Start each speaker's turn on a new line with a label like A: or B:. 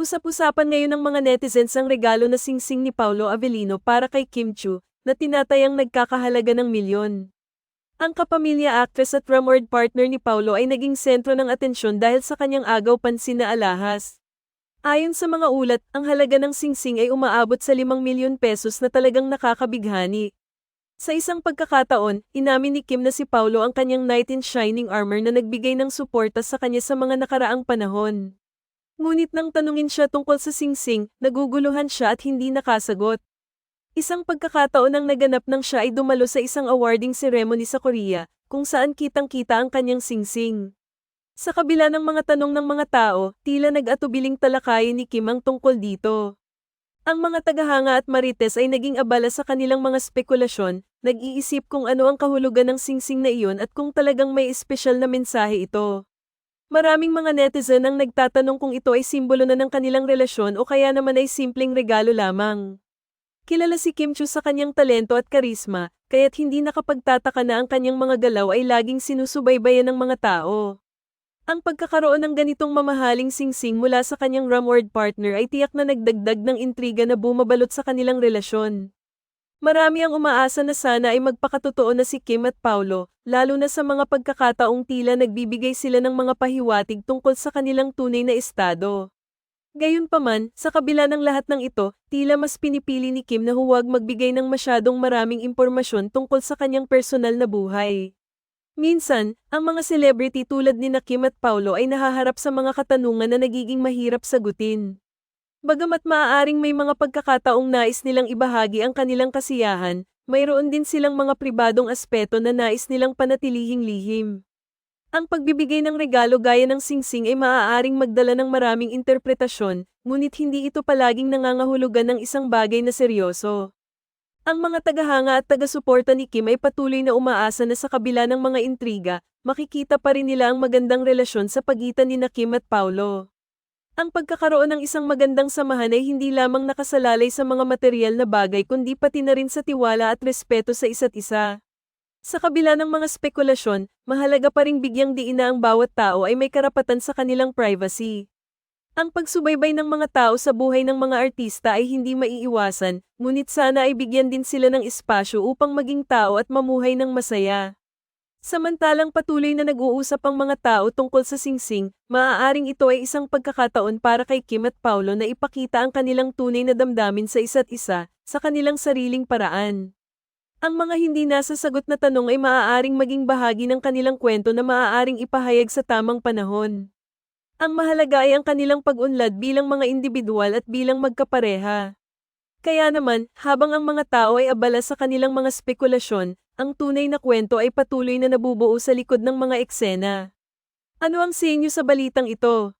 A: Usap-usapan ngayon ng mga netizens ang regalo na singsing ni Paulo Avellino para kay Kim Chu, na tinatayang nagkakahalaga ng milyon. Ang kapamilya actress at Ramord partner ni Paulo ay naging sentro ng atensyon dahil sa kanyang agaw pansin na alahas. Ayon sa mga ulat, ang halaga ng singsing ay umaabot sa 5 milyon pesos na talagang nakakabighani. Sa isang pagkakataon, inamin ni Kim na si Paulo ang kanyang knight in shining armor na nagbigay ng suporta sa kanya sa mga nakaraang panahon. Ngunit nang tanungin siya tungkol sa singsing, naguguluhan siya at hindi nakasagot. Isang pagkakataon ang naganap nang siya ay dumalo sa isang awarding ceremony sa Korea, kung saan kitang-kita ang kanyang singsing. Sa kabila ng mga tanong ng mga tao, tila nag-atubiling talakayin ni Kim ang tungkol dito. Ang mga tagahanga at marites ay naging abala sa kanilang mga spekulasyon, nag-iisip kung ano ang kahulugan ng singsing na iyon at kung talagang may espesyal na mensahe ito. Maraming mga netizen ang nagtatanong kung ito ay simbolo na ng kanilang relasyon o kaya naman ay simpleng regalo lamang. Kilala si Kim Chu sa kanyang talento at karisma, kaya't hindi nakapagtataka na ang kanyang mga galaw ay laging sinusubaybayan ng mga tao. Ang pagkakaroon ng ganitong mamahaling singsing mula sa kanyang Ramward partner ay tiyak na nagdagdag ng intriga na bumabalot sa kanilang relasyon. Marami ang umaasa na sana ay magpakatotoo na si Kim at Paulo, lalo na sa mga pagkakataong tila nagbibigay sila ng mga pahiwatig tungkol sa kanilang tunay na estado. Gayunpaman, sa kabila ng lahat ng ito, tila mas pinipili ni Kim na huwag magbigay ng masyadong maraming impormasyon tungkol sa kanyang personal na buhay. Minsan, ang mga celebrity tulad ni na Kim at Paulo ay nahaharap sa mga katanungan na nagiging mahirap sagutin. Bagamat maaaring may mga pagkakataong nais nilang ibahagi ang kanilang kasiyahan, mayroon din silang mga pribadong aspeto na nais nilang panatilihing lihim. Ang pagbibigay ng regalo gaya ng singsing ay maaaring magdala ng maraming interpretasyon, ngunit hindi ito palaging nangangahulugan ng isang bagay na seryoso. Ang mga tagahanga at taga-suporta ni Kim ay patuloy na umaasa na sa kabila ng mga intriga, makikita pa rin nila ang magandang relasyon sa pagitan ni na Kim at Paulo. Ang pagkakaroon ng isang magandang samahan ay hindi lamang nakasalalay sa mga material na bagay kundi pati na rin sa tiwala at respeto sa isa't isa. Sa kabila ng mga spekulasyon, mahalaga pa ring bigyang diin na ang bawat tao ay may karapatan sa kanilang privacy. Ang pagsubaybay ng mga tao sa buhay ng mga artista ay hindi maiiwasan, ngunit sana ay bigyan din sila ng espasyo upang maging tao at mamuhay ng masaya. Samantalang patuloy na nag-uusap ang mga tao tungkol sa singsing, maaaring ito ay isang pagkakataon para kay Kim at Paulo na ipakita ang kanilang tunay na damdamin sa isa't isa, sa kanilang sariling paraan. Ang mga hindi nasasagot na tanong ay maaaring maging bahagi ng kanilang kwento na maaaring ipahayag sa tamang panahon. Ang mahalaga ay ang kanilang pag-unlad bilang mga individual at bilang magkapareha. Kaya naman, habang ang mga tao ay abala sa kanilang mga spekulasyon, ang tunay na kwento ay patuloy na nabubuo sa likod ng mga eksena. Ano ang sinyo sa balitang ito?